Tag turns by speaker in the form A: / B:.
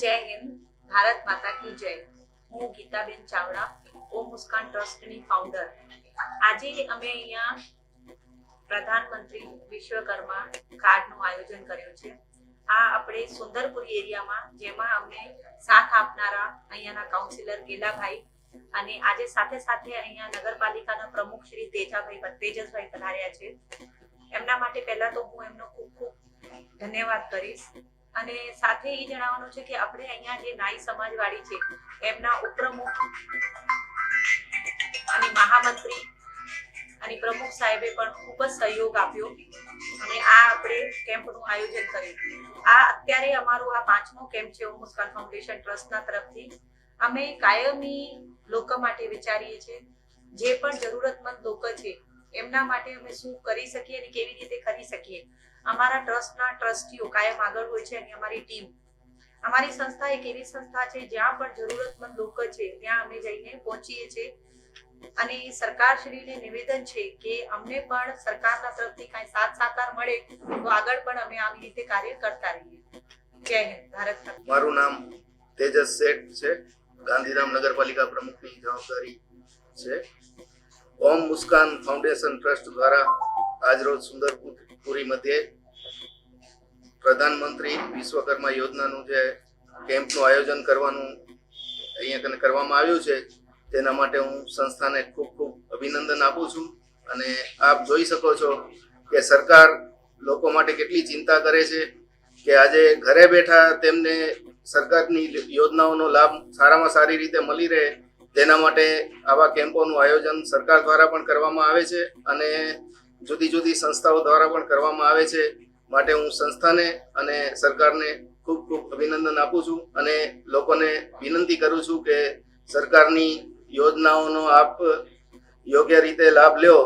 A: જય હિન્દ, ભારત માતા કી જય. હું ગીતાબેન ચાવડા ઓ મુસ્કાન ટ્રસ્ટની ફાઉન્ડર આજે અમે અહીંયા પ્રધાનમંત્રી વિશ્વકર્મા કાર્ડનું આયોજન કર્યું છે. આ આપણે સુંદરપુરી એરિયામાં, જેમાં અમને સાથ આપનારા અહીંયાના કાઉન્સિલર કેલાભાઈ અને આજે સાથે સાથે અહીંયા નગરપાલિકાના પ્રમુખ શ્રી તેજાભાઈ તેજસભાઈ પધાર્યા છે. એમના માટે પહેલા તો હું એમનો ખૂબ ખૂબ ધન્યવાદ કરીશ. અને સાથે એ જણાવવાનું છે કે આપણે અહીંયા જે નાઈ સમાજવાળી છે, એમના ઉપપ્રમુખ અને મહામંત્રી અને પ્રમુખ સાહેબે પણ ખૂબ જ સહયોગ આપ્યો. અને આ આપણે કેમ્પનું આયોજન કર્યું. આ અત્યારે અમારું આ પાંચમો કેમ્પ છે મુસ્કાન ફાઉન્ડેશન ટ્રસ્ટના તરફથી. અમે કાયમી લોકો માટે વિચારીએ છીએ. જે પણ જરૂરતમંદ લોકો છે એમના માટે અમે શું કરી શકીએ અને કેવી રીતે કરી શકીએ? અમારા ટ્રસ્ટના ટ્રસ્ટીઓ કાયમ આગળ હોય છે અને અમારી ટીમ. અમારી સંસ્થા એક એવી સંસ્થા છે જ્યાં પણ જરૂરતમંદ લોકો છે ત્યાં અમે જઈને પહોંચીએ છીએ. અને સરકારશ્રીને નિવેદન છે કે અમને પણ સરકારના તરફથી કાંઈ સાથ સાકાર મળે તો આગળ પણ અમે આવી રીતે કાર્ય કરતા રહીએ. જય હિન્દ, ભારત
B: મારું નામ તેજસ શેઠ છે. ગાંધીધામ નગરપાલિકા પ્રમુખની જવાબદારી છે. ઓમ મુસ્કાન ફાઉન્ડેશન ટ્રસ્ટ દ્વારા આજરોજ સુંદરપુરી મધ્યે પ્રધાનમંત્રી વિશ્વકર્મા યોજનાનું જે કેમ્પનું આયોજન કરવાનું અહીંયા કને કરવામાં આવ્યું છે, તેના માટે હું સંસ્થાને ખૂબ ખૂબ અભિનંદન આપું છું. અને આપ જોઈ શકો છો કે સરકાર લોકો માટે કેટલી ચિંતા કરે છે કે આજે ઘરે બેઠા તેમને સરકારની યોજનાઓનો લાભ સારામાં સારી રીતે મળી રહે તેના માટે આવા કેમ્પોનું આયોજન સરકાર દ્વારા પણ કરવામાં આવે છે અને જુદી જુદી સંસ્થાઓ દ્વારા પણ કરવામાં આવે છે. માટે હું સંસ્થાને અને સરકારને ખૂબ ખૂબ અભિનંદન આપું છું અને લોકોને વિનંતી કરું છું કે સરકારની યોજનાઓનો આપ યોગ્ય રીતે લાભ લ્યો